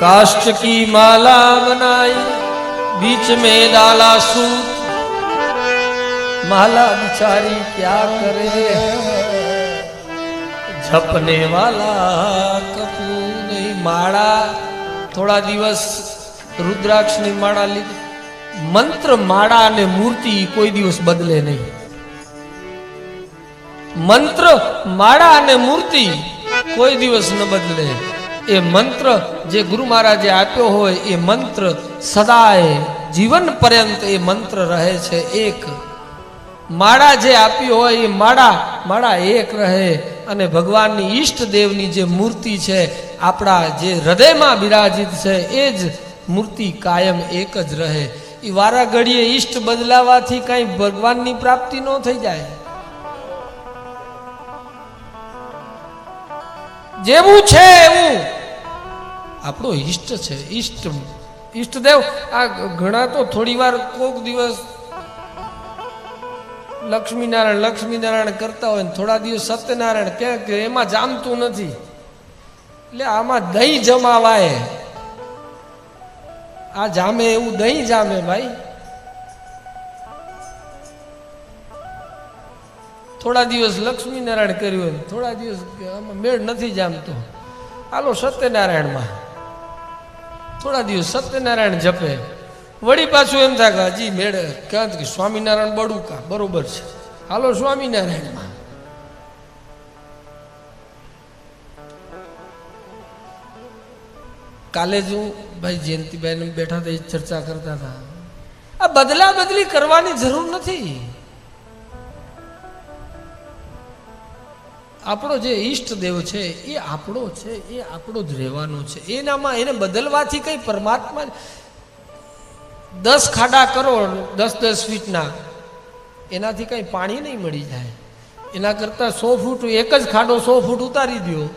काष्ट की माला बनाई, बीच में डाला सूत माला बिचारी क्या करे? झपने वाला कपू नहीं, माड़ा। थोड़ा दिवस रुद्राक्ष ने माड़ा ली। मंत्र माड़ा ने मूर्ति कोई दिवस बदले नहीं। मंत्र माड़ा ने मूर्ति कोई दिवस न बदले। એ મંત્ર જે ગુરુ મહારાજે આપ્યો હોય એ મંત્ર સદાય જીવન પર્યંત એ મંત્ર રહે છે એક. માળા જે આપી હોય એ માળા માળા એક રહે અને ભગવાનની ઈષ્ટ દેવની જે મૂર્તિ છે, આપણા જે હૃદયમાં બિરાજિત છે, એ જ મૂર્તિ કાયમ એક જ રહે. એ વારા ઘડીએ ઈષ્ટ બદલાવાથી કાંઈ ભગવાનની પ્રાપ્તિ ન થઈ જાય. જેવું છે એવું. આપણો ઈષ્ટ છે, ઈષ્ટ, ઈષ્ટદેવ. આ ઘણા તો થોડી વાર કોક દિવસ લક્ષ્મીનારાયણ લક્ષ્મીનારાયણ કરતા હોય ને થોડા દિવસ સત્યનારાયણ કે કે એમાં જામતું નથી. એટલે આમાં દહીં જમાવાય. આ જામે એવું દહીં જામે ભાઈ. થોડા દિવસ લક્ષ્મીનારાયણ કર્યું હોય થોડા દિવસ આમાં મેળ નથી જામતો. હાલો સત્યનારાયણમાં. થોડા દિવસ સત્યનારાયણ જપે. વળી પાછું એમ થાય કે હજી મેળ ક્યાં કે સ્વામિનારાયણ બડુકા, બરોબર છે. હાલો સ્વામિનારાયણમાં. કાલે જ હું ભાઈ જયંતિભાઈ બેઠા એ ચર્ચા કરતા હતા. આ બદલા બદલી કરવાની જરૂર નથી. આપણો જે ઈષ્ટ દેવ છે, એ આપણો છે, એ આપણો જ રહેવાનો છે. એનામાં એને બદલવાથી કઈ પરમાત્મા દસ ખાડા કરો, દસ દસ ફીટના, એનાથી કઈ પાણી નહીં મળી જાય. એના કરતાં સો ફૂટ, એક જ ખાડો સો ફૂટ ઉતારી દો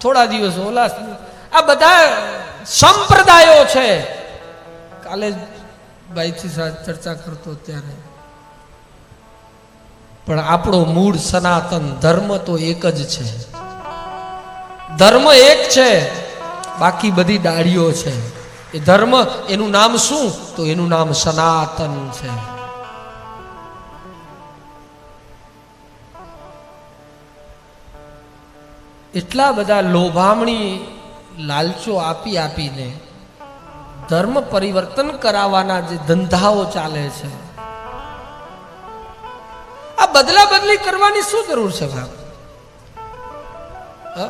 થોડા દિવસ ઓલા આ બધા સંપ્રદાયો છે. કાલે ભાઈથી ચર્ચા કરતો ત્યારે. પણ આપણો મૂળ સનાતન ધર્મ તો એક જ છે. ધર્મ એક છે, બાકી બધી ડાળીઓ છે. એ ધર્મ એનું નામ શું? તો એનું નામ સનાતન છે. એટલા બધા લોભામણી લાલચો આપી આપીને ધર્મ પરિવર્તન કરાવવાના જે ધંધાઓ ચાલે છે આ બદલા બદલી કરવાની શું જરૂર છે ભાઈ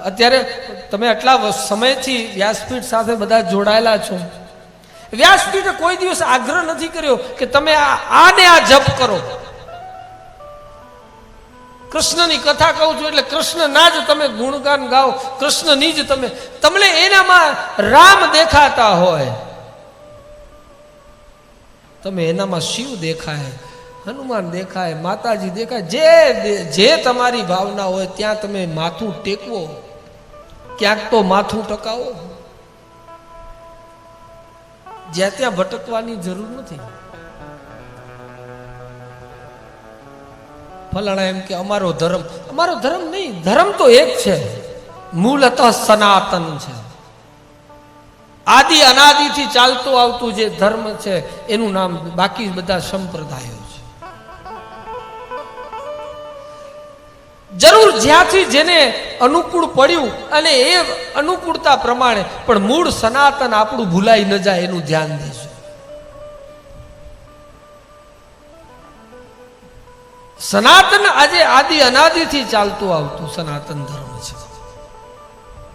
અત્યારે તમે આટલા સમયથી વ્યાસપીઠ સાથે બધા જોડાયેલા છો. વ્યાસપીઠે કોઈ દિવસ આગ્રહ નથી કર્યો કે તમે આને આ જપ કરો. કૃષ્ણની કથા કહું છું એટલે કૃષ્ણના જ તમે ગુણગાન ગાઓ, કૃષ્ણની જ તમે. તમને એનામાં રામ દેખાતા હોય. તમે એનામાં શિવ દેખાય. હનુમાન દેખાય, માતાજી દેખાય. જે જે તમારી ભાવના હોય ત્યાં તમે માથું ટેકવો. ક્યાંક તો માથું ટકાવો. જ્યાં ત્યાં ભટકવાની જરૂર નથી. ફલાણા એમ કે અમારો ધર્મ અમારો ધર્મ નહીં, ધર્મ તો એક છે. મૂલત સનાતન છે. આદિ અનાદિથી ચાલતું આવતું જે ધર્મ છે, એનું નામ બાકી બધા સંપ્રદાયો છે. જરૂર જ્યાંથી જેને અનુકૂળ પડ્યું અને એ અનુકૂળતા પ્રમાણે, પણ મૂળ સનાતન આપણું ભૂલાઈ ન જાય એનું ધ્યાન દેશું સનાતન આજે આદિ અનાદિથી ચાલતું આવતું, સનાતન ધર્મ.